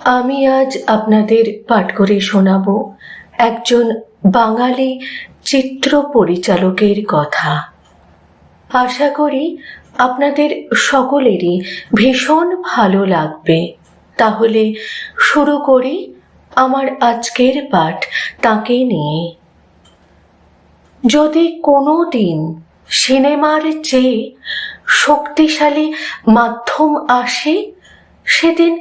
আমি আজ আপনাদের পাঠ করে শোনাব একজন বাঙালি চিত্র পরিচালকের কথা। আশা করি আপনাদের সকলেরই ভীষণ ভালো লাগবে। তাহলে শুরু করি আমার আজকের পাঠ তাকে নিয়ে। যদি কোনো দিন সিনেমার চেয়ে শক্তিশালী মাধ্যম আসে সেদিন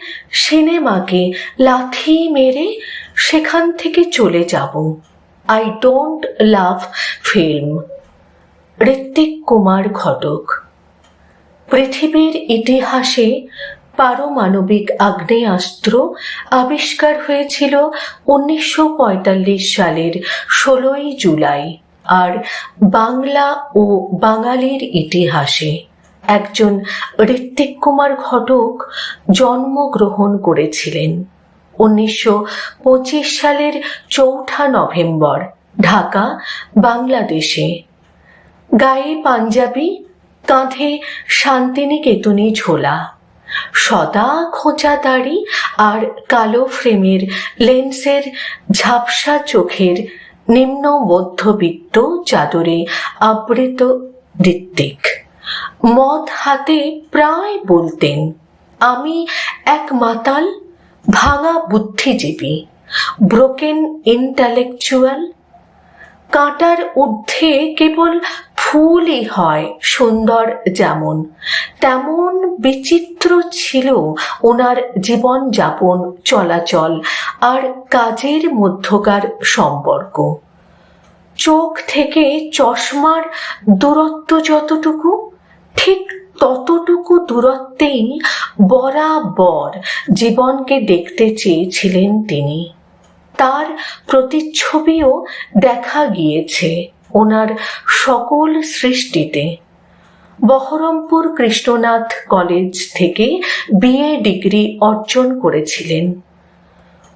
সিনেমাকে লাথি মেরে সেখান থেকে চলে যাব। I don't love film Ritwik Kumar Ghatak. পৃথিবীর ইতিহাসে পারমাণবিক আগ্নেয়াস্ত্র আবিষ্কার হয়েছিল উনিশশো পঁয়তাল্লিশ সালের ষোলোই জুলাই, আর বাংলা ও বাঙালির ইতিহাসে। একজন ঋত্বিক কুমার ঘটক জন্মগ্রহণ করেছিলেন উনিশশো পঁচিশ সালের চৌঠা নভেম্বর, ঢাকা, বাংলাদেশে। গায়ে পাঞ্জাবি, কাঁধে শান্তিনিকেতনী ঝোলা, সদা খোঁচা দাড়ি আর কালো ফ্রেমের লেন্সের ঝাপসা চোখের নিম্ন মধ্যবিত্ত চাদরে আবৃত ঋত্বিক। মদ হাতে প্রায় বলতেন আমি এক মাতাল, ভাঙা বুদ্ধিজীবী ব্রোকেন ইন্টালেকচুয়াল কাঁটার ঊর্ধ্বে কেবল ফুলই হয় সুন্দর যেমন, তেমন বিচিত্র ছিল ওনার জীবনযাপন, চলাচল আর কাজের মধ্যকার সম্পর্ক। চোখ থেকে চশমার দূরত্ব যতটুকু ঠিক ততটুকু দূরত্বেই বরাবর জীবনকে দেখতে চেয়েছিলেন তিনি। তার প্রতিচ্ছবিও দেখা গিয়েছে ওনার সকল সৃষ্টিতে। বহরমপুর কৃষ্ণনাথ কলেজ থেকে বিএ ডিগ্রি অর্জন করেছিলেন।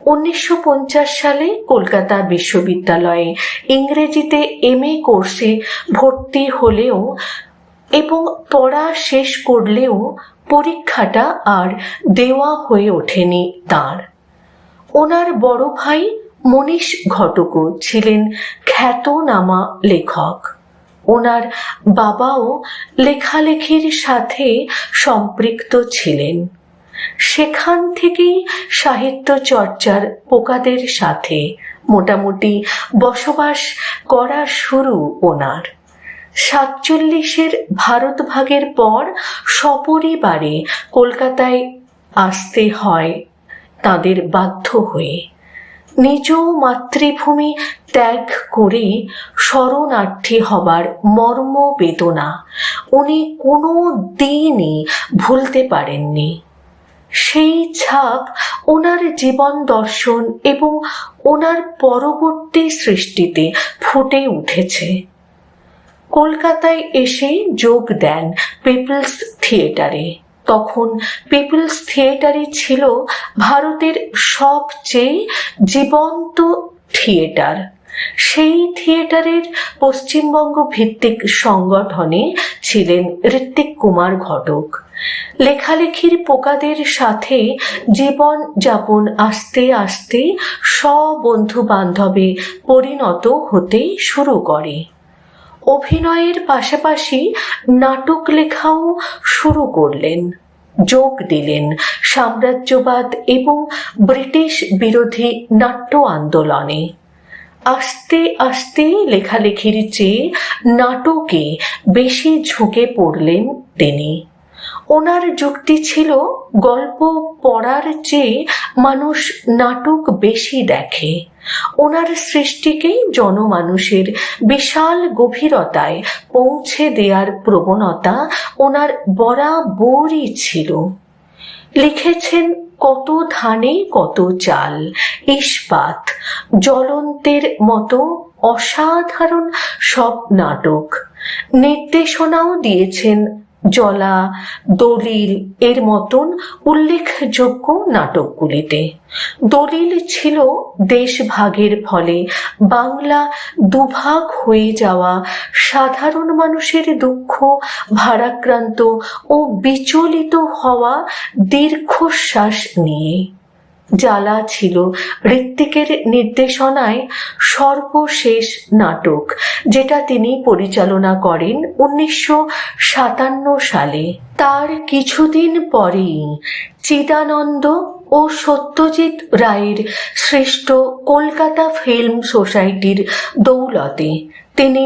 উনিশশো পঞ্চাশ সালে কলকাতা বিশ্ববিদ্যালয়ে ইংরেজিতে এম এ কোর্সে ভর্তি হলেও এবং পড়া শেষ করলেও পরীক্ষাটা আর দেওয়া হয়ে ওঠেনি তার। ওনার বড় ভাই মনীষ ঘটকও ছিলেন খ্যাতনামা লেখক। ওনার বাবাও লেখালেখির সাথে সম্পৃক্ত ছিলেন। সেখান থেকেই সাহিত্য চর্চার পোকাদের সাথে মোটামুটি বসবাস করা শুরু ওনার। সাতচল্লিশের ভারত ভাগের পর সপরিবারে কলকাতায় আসতে হয় তাদের বাধ্য হয়ে। নিজ মাতৃভূমি ত্যাগ করে শরণার্থী হবার মর্ম বেদনা উনি কোনো দিনই ভুলতে পারেননি। সেই ছাপ ওনার জীবন দর্শন এবং ওনার পরবর্তী সৃষ্টিতে ফুটে উঠেছে। কলকাতায় এসে যোগ দেন পিপলস থিয়েটারে তখন পিপলস থিয়েটারই ছিল ভারতের সবচেয়ে জীবন্ত থিয়েটার। সেই থিয়েটারের পশ্চিমবঙ্গ ভিত্তিক সংগঠনে ছিলেন ঋত্বিক কুমার ঘটক। লেখালেখির পোকাদের সাথে জীবন যাপন আস্তে আস্তে স্ববন্ধু বান্ধবে পরিণত হতে শুরু করে। অভিনয়ের পাশাপাশি নাটক লেখাও শুরু করলেন, যোগ দিলেন সাম্রাজ্যবাদ এবং ব্রিটিশ বিরোধী নাট্য আন্দোলনে। আস্তে আস্তে লেখালেখির চেয়ে নাটকে বেশি ঝুঁকে পড়লেন তিনি। ওনার যুক্তি ছিল, গল্প পড়ার চেয়ে মানুষ নাটক বেশি দেখে। ওনার সৃষ্টিকেই জনমানুষের বিশাল গভীরতায় পৌঁছে দেওয়ার প্রবণতা ওনার বরাবরই ছিল। লিখেছেন, কত ধানে কত চাল, ইস্পাত, জ্বলন্তের মতো অসাধারণ সব নাটক। নির্দেশনাও দিয়েছেন জলা, দলিল এর মতন উল্লেখযোগ্য নাটকগুলিতে। দলিল ছিল দেশভাগের ফলে বাংলা দুভাগ হয়ে যাওয়া সাধারণ মানুষের দুঃখ, ভারাক্রান্ত ও বিচলিত হওয়া দীর্ঘশ্বাস নিয়ে। জ্বালা ছিল। ঋত্বিকের নির্দেশনায় সর্বশেষ নাটক, যেটা তিনি পরিচালনা করেন উনিশশো সাতান্ন সালে। তার কিছুদিন পরেই চিদানন্দ ও সত্যজিৎ রায়ের শ্রেষ্ঠ কলকাতা ফিল্ম সোসাইটির দৌলতে তিনি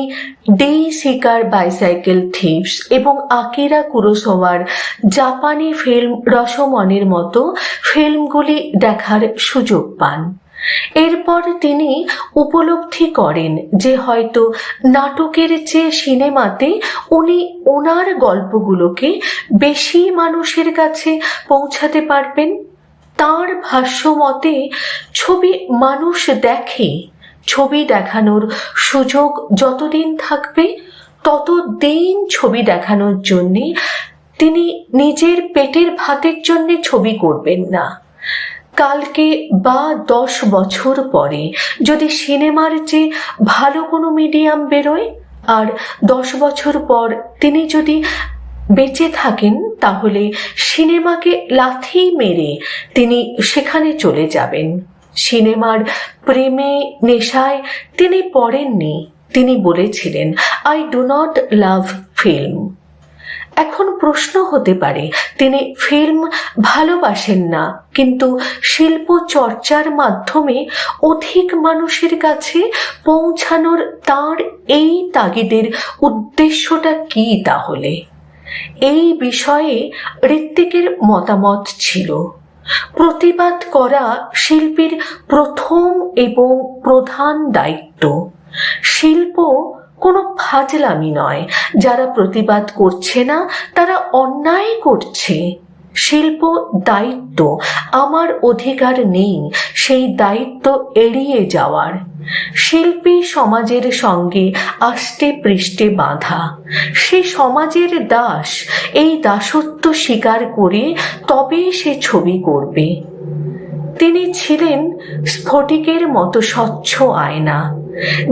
ডে শিকার বাইসাইকেল থিপস এবং আকিরা কুরোসোয়ার জাপানি ফিল্ম রসমনের মতো ফিল্মগুলি দেখার সুযোগ পান। এরপর তিনি উপলব্ধি করেন যে হয়তো নাটকের চেয়ে সিনেমাতে উনি ওনার গল্পগুলোকে বেশি মানুষের কাছে পৌঁছাতে পারবেন। তার ভাষ্য মতে ছবি মানুষ দেখে ছবি দেখানোর সুযোগ যতদিন থাকবে, ততদিন ছবি দেখানোর জন্যে তিনি নিজের পেটের ভাতের জন্য ছবি করবেন না। কালকে বা দশ বছর পরে যদি সিনেমার চেয়ে ভালো কোনো মিডিয়াম বেরোয়, আর দশ বছর পর তিনি যদি বেঁচে থাকেন, তাহলে সিনেমাকে লাথি মেরে তিনি সেখানে চলে যাবেন। সিনেমার প্রেমে নেশায় তিনি পড়েননি, তিনি বলেছিলেন I do not love film এখন প্রশ্ন হতে পারে, তিনি ফিল্ম ভালোবাসেন না, কিন্তু শিল্প চর্চার মাধ্যমে অধিক মানুষের কাছে পৌঁছানোর তার এই তাগিদের উদ্দেশ্যটা কি তাহলে? এই বিষয়ে ঋত্বিকের মতামত ছিল। প্রতিবাদ করা শিল্পীর প্রথম এবং প্রধান দায়িত্ব। শিল্প কোনো ফাজলামি নয়। যারা প্রতিবাদ করছে না, তারা অন্যায় করছে। শিল্প দায়িত্ব। আমার অধিকার নেই। সেই দায়িত্ব এড়িয়ে যাওয়ার। শিল্পী সমাজের সঙ্গে আষ্টে পৃষ্ঠে বাঁধা। সে সমাজের দাস, এই দাসত্ব স্বীকার করে তবে সে ছবি করবে। তিনি ছিলেন স্ফটিকের মতো স্বচ্ছ আয়না।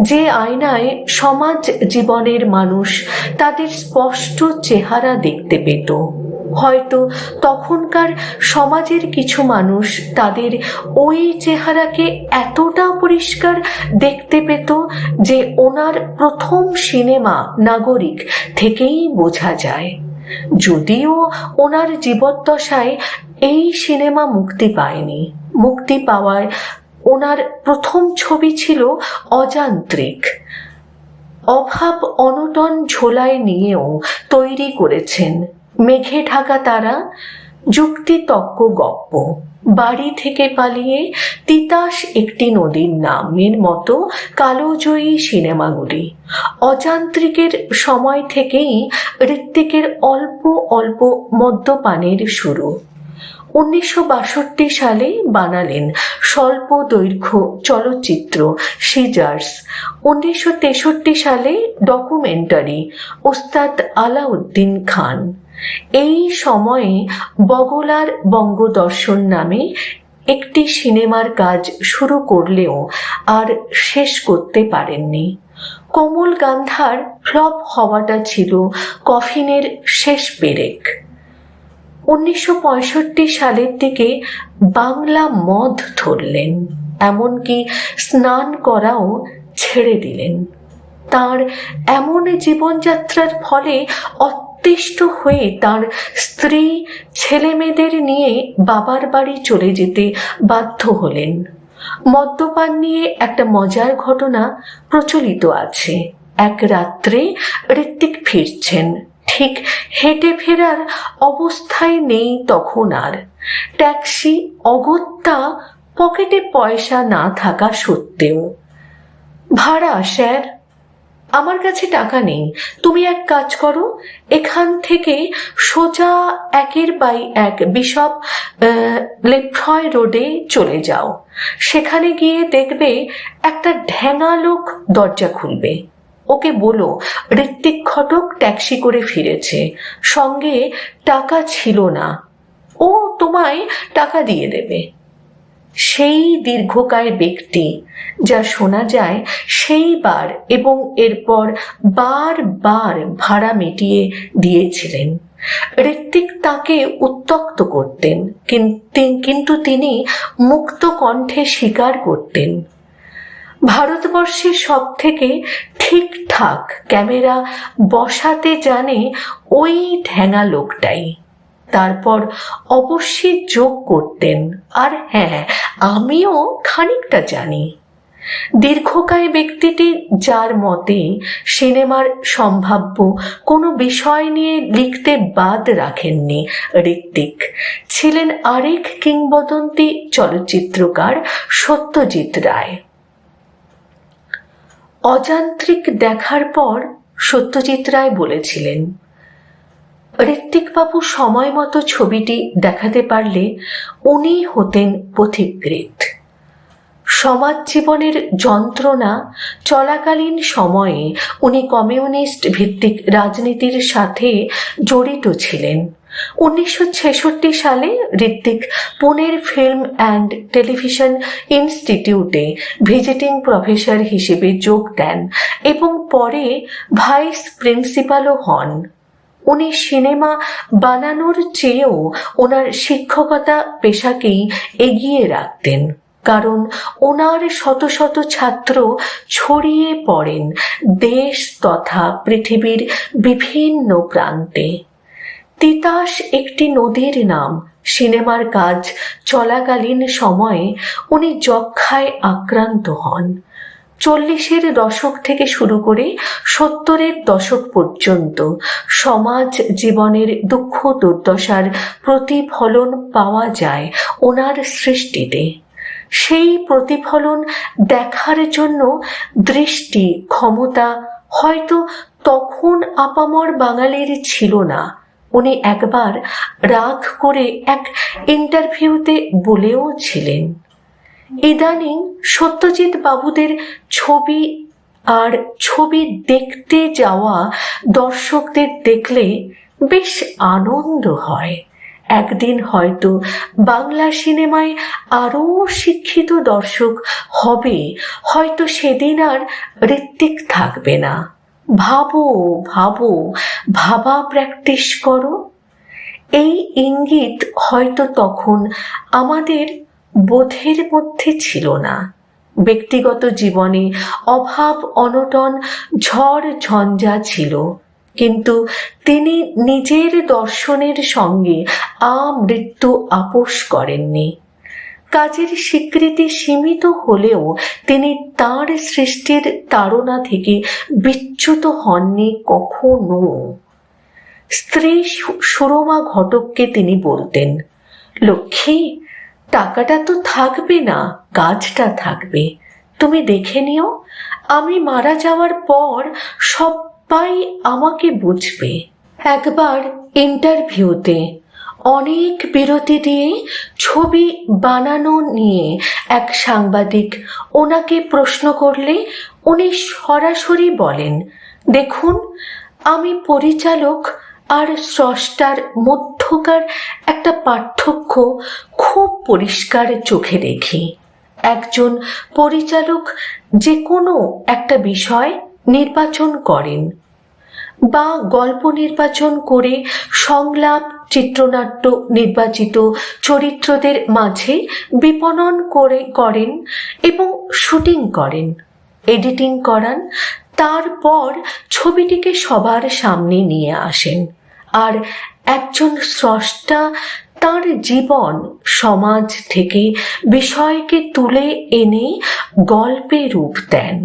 যে আয়নায় সমাজ জীবনের মানুষ তাদের স্পষ্ট চেহারা দেখতে পেত। হয়তো তখনকার সমাজের কিছু মানুষ তাদের ওই চেহারাকে এতটা পরিষ্কার দেখতে পেত যে ওনার প্রথম সিনেমা নাগরিক থেকেই বোঝা যায়। যদিও ওনার জীবদ্দশায় এই সিনেমা মুক্তি পায়নি। মুক্তি পাওয়ার ওনার প্রথম ছবি ছিল অযান্ত্রিক। অভাব অনটন ঝোলায় নিয়েও তৈরি করেছেন মেঘে ঢাকা তারা যুক্তিতক্ক গপ্প। বাড়ি থেকে পালিয়ে তিতাস একটি নদীর নামের মতো কালোজয়ী সিনেমাগুলি। অযান্ত্রিকের সময় থেকেই ঋত্বিকের অল্প অল্প মদ্যপানের শুরু। উনিশশো বাষট্টি সালে বানালেন স্বল্প দৈর্ঘ্য চলচ্চিত্র সিজার্স উনিশশো তেষট্টি সালে ডকুমেন্টারি ওস্তাদ আলাউদ্দিন খান। এই সময়ে বগলার বঙ্গদর্শন নামে একটি সিনেমার কাজ শুরু করলেও আর শেষ করতে পারেননি। কোমল গান্ধার ফ্লপ হওয়াটা ছিল কফিনের শেষ পেরেক। উনিশশো পঁয়ষট্টি সালের দিকে বাংলা মদ ধরলেন, এমনকি স্নান করাও ছেড়ে দিলেন। তার এমন জীবনযাত্রার ফলে অতিষ্ঠ হয়ে তার স্ত্রী ছেলে মেয়েদের নিয়ে বাবার বাড়ি চলে যেতে বাধ্য হলেন। মদ্যপান নিয়ে একটা মজার ঘটনা প্রচলিত আছে। এক রাত্রে ঋত্বিক ফিরছেন। ঠিক হেঁটে ফেরার অবস্থায় নেই তখন আর। ট্যাক্সি অগত্যা পকেটে পয়সা না থাকা সত্ত্বেও। ভাড়া, স্যার। আমার কাছে টাকা নেই। তুমি এক কাজ করো, এখান থেকে সোজা একের বাই এক বিশপ লেফ্রয় রোডে চলে যাও। সেখানে গিয়ে দেখবে একটা ঢ্যাঙা লোক দরজা খুলবে। ওকে বলো, ঋত্বিক ঘটক ট্যাক্সি করে ফিরেছে। সঙ্গে টাকা ছিল না। ও তোমায় টাকা দিয়ে দেবে। সেই দীর্ঘকায় ব্যক্তি, যা শোনা যায় সেইবার এবং এরপর বারবার ভাড়া মিটিয়ে দিয়েছিলেন। ঋত্বিক তাকে উত্তক্ত করতেন, কিন- কিন্তু তিনি মুক্ত কণ্ঠে স্বীকার করতেন। ভারতবর্ষের সব থেকে ঠিকঠাক ক্যামেরা বসাতে জানে ওই ঠ্যাঙা লোকটাই। তারপর অবশ্যই যোগ করতেন। আর হ্যাঁ আমিও খানিকটা জানি। দীর্ঘকায় ব্যক্তিটি যার মতে সিনেমার সম্ভাব্য কোনো বিষয় নিয়ে লিখতে বাদ রাখেননি ঋত্বিক। ছিলেন আরেক কিংবদন্তি চলচ্চিত্রকার সত্যজিৎ রায়। অযান্ত্রিক দেখার পর সত্যজিৎ রায় বলেছিলেন, ঋত্বিকবাবু সময় মতো ছবিটি দেখাতে পারলে উনি হতেন পথিকৃত সমাজ জীবনের যন্ত্রণা চলাকালীন সময়ে উনি কমিউনিস্ট ভিত্তিক রাজনীতির সাথে জড়িত ছিলেন। উনিশশো ছেষট্টি সালে ঋত্বিক পুনের ফিল্ম অ্যান্ড টেলিভিশন ইনস্টিটিউটে ভিজিটিং প্রফেসর হিসেবে যোগ দেন এবং পরে ভাইস প্রিন্সিপালও হন। উনি সিনেমা বানানোর চেয়েও ওনার শিক্ষকতা পেশাকেই এগিয়ে রাখতেন, কারণ ওনার শত শত ছাত্র ছড়িয়ে পড়েন দেশ তথা পৃথিবীর বিভিন্ন প্রান্তে। তিতাস একটি নদীর নাম। সিনেমার কাজ চলাকালীন সময়ে উনি যক্ষায় আক্রান্ত হন। চল্লিশের দশক থেকে শুরু করে সত্তরের দশক পর্যন্ত সমাজ জীবনের দুঃখ দুর্দশার প্রতিফলন পাওয়া যায় ওনার সৃষ্টিতে। সেই প্রতিফলন দেখার জন্য দৃষ্টি, ক্ষমতা হয়তো তখন আপামর বাঙালির ছিল না। উনি একবার রাগ করে এক ইন্টারভিউতে বলেও ছিলেন। ইদানিং সত্যজিৎ বাবুদের ছবি আর ছবি দেখতে যাওয়া দর্শকদের দেখলে বেশ আনন্দ হয়। একদিন হয়তো বাংলা সিনেমায় আরও শিক্ষিত দর্শক হবে, হয়তো সেদিন আর ঋত্বিক থাকবে না। ভাবো ভাবো, ভাবা প্র্যাকটিস করো। এই ইঙ্গিত হয়তো তখন আমাদের বোধের মধ্যে ছিল না। ব্যক্তিগত জীবনে অভাব, অনটন, ঝড়, ঝঞ্ঝা ছিল। কিন্তু তিনি নিজের দর্শনের সঙ্গে আমৃত্যু আপোষ করেননি। কাজের স্বীকৃতি সীমিত হলেও তিনি তার সৃষ্টির তাড়না থেকে বিচ্যুত হননি কখনো। স্ত্রী সুরমা ঘটককে তিনি বলতেন, লক্ষ্মী, টাকাটা তো থাকবে না গাছটা থাকবে। তুমি দেখে নিও, আমি মারা যাওয়ার পর সবাই আমাকে বুঝবে। একবার ইন্টারভিউতে অনেক বিরতি দিয়ে ছবি বানানো নিয়ে এক সাংবাদিক ওনাকে প্রশ্ন করলে উনি সরাসরি বলেন, দেখুন, আমি পরিচালক আর স্রষ্টার মধ্যকার একটা পার্থক্য খুব পরিষ্কার চোখে দেখি। একজন পরিচালক যে কোনো একটা বিষয় নির্বাচন করেন বা গল্প নির্বাচন করে সংলাপ চিত্রনাট্য নির্বাচিত চরিত্রদের মাঝে বিপণন করে করেন এবং শুটিং করেন, এডিটিং করান, তারপর ছবিটিকে সবার সামনে নিয়ে আসেন। আর একজন স্রষ্টা তার জীবন সমাজ থেকে বিষয়কে তুলে এনে গল্পে রূপ দেন।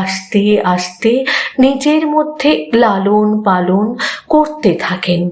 আস্তে আস্তে নিজের মধ্যে লালন পালন করতে থাকেন।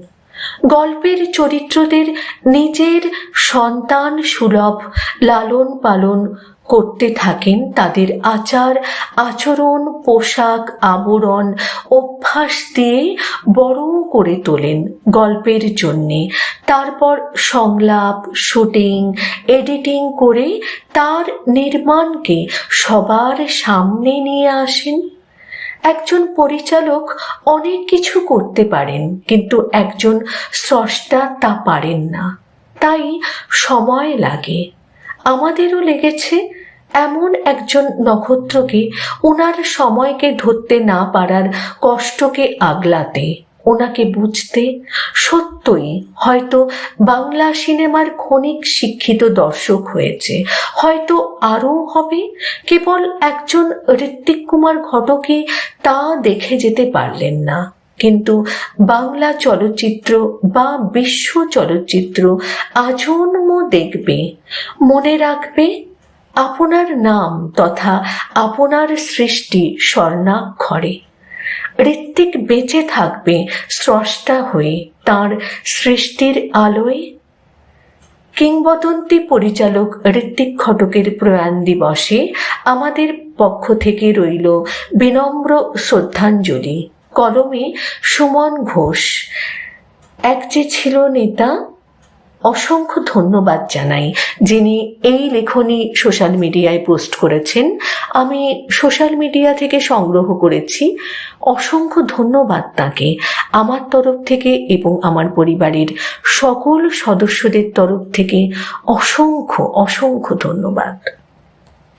গল্পের চরিত্রদের নিজের সন্তান সুলভ লালন পালন করতে থাকেন তাদের আচার, আচরণ, পোশাক, আবরণ, অভ্যাস দিয়ে বড় করে তোলেন গল্পের জন্যে। তারপর সংলাপ, শুটিং, এডিটিং করে তার নির্মাণকে সবার সামনে নিয়ে আসেন। একজন পরিচালক অনেক কিছু করতে পারেন, কিন্তু একজন স্রষ্টা তা পারেন না। তাই সময় লাগে। আমাদেরও লেগেছে এমন একজন নক্ষত্রকে ওনার সময়কে ধরতে না পারার কষ্টকে আগলাতে। ওনাকে বুঝতে সত্যই হয়তো বাংলা সিনেমার ক্ষণিক শিক্ষিত দর্শক হয়েছে। হয়তো আরও হবে, কেবল একজন ঋত্বিক কুমার ঘটকে তা দেখে যেতে পারলেন না। কিন্তু বাংলা চলচ্চিত্র বা বিশ্ব চলচ্চিত্র আজন্ম দেখবে, মনে রাখবে, আপনার নাম তথা আপনার সৃষ্টি স্বর্ণাক্ষরে। ঋত্বিক বেঁচে থাকবে স্রষ্টা হয়ে তার সৃষ্টির আলোয়? কিংবদন্তি পরিচালক ঋত্বিক ঘটকের প্রয়াণ দিবসে আমাদের পক্ষ থেকে রইল বিনম্র শ্রদ্ধাঞ্জলি। কলমে সুমন ঘোষ। এক যে ছিল নেতা অসংখ্য ধন্যবাদ জানাই যিনি এই লেখনী সোশ্যাল মিডিয়ায় পোস্ট করেছেন। আমি সোশ্যাল মিডিয়া থেকে সংগ্রহ করেছি। অসংখ্য ধন্যবাদ তাকে আমার তরফ থেকে এবং আমার পরিবারের সকল সদস্যদের তরফ থেকে অসংখ্য অসংখ্য ধন্যবাদ।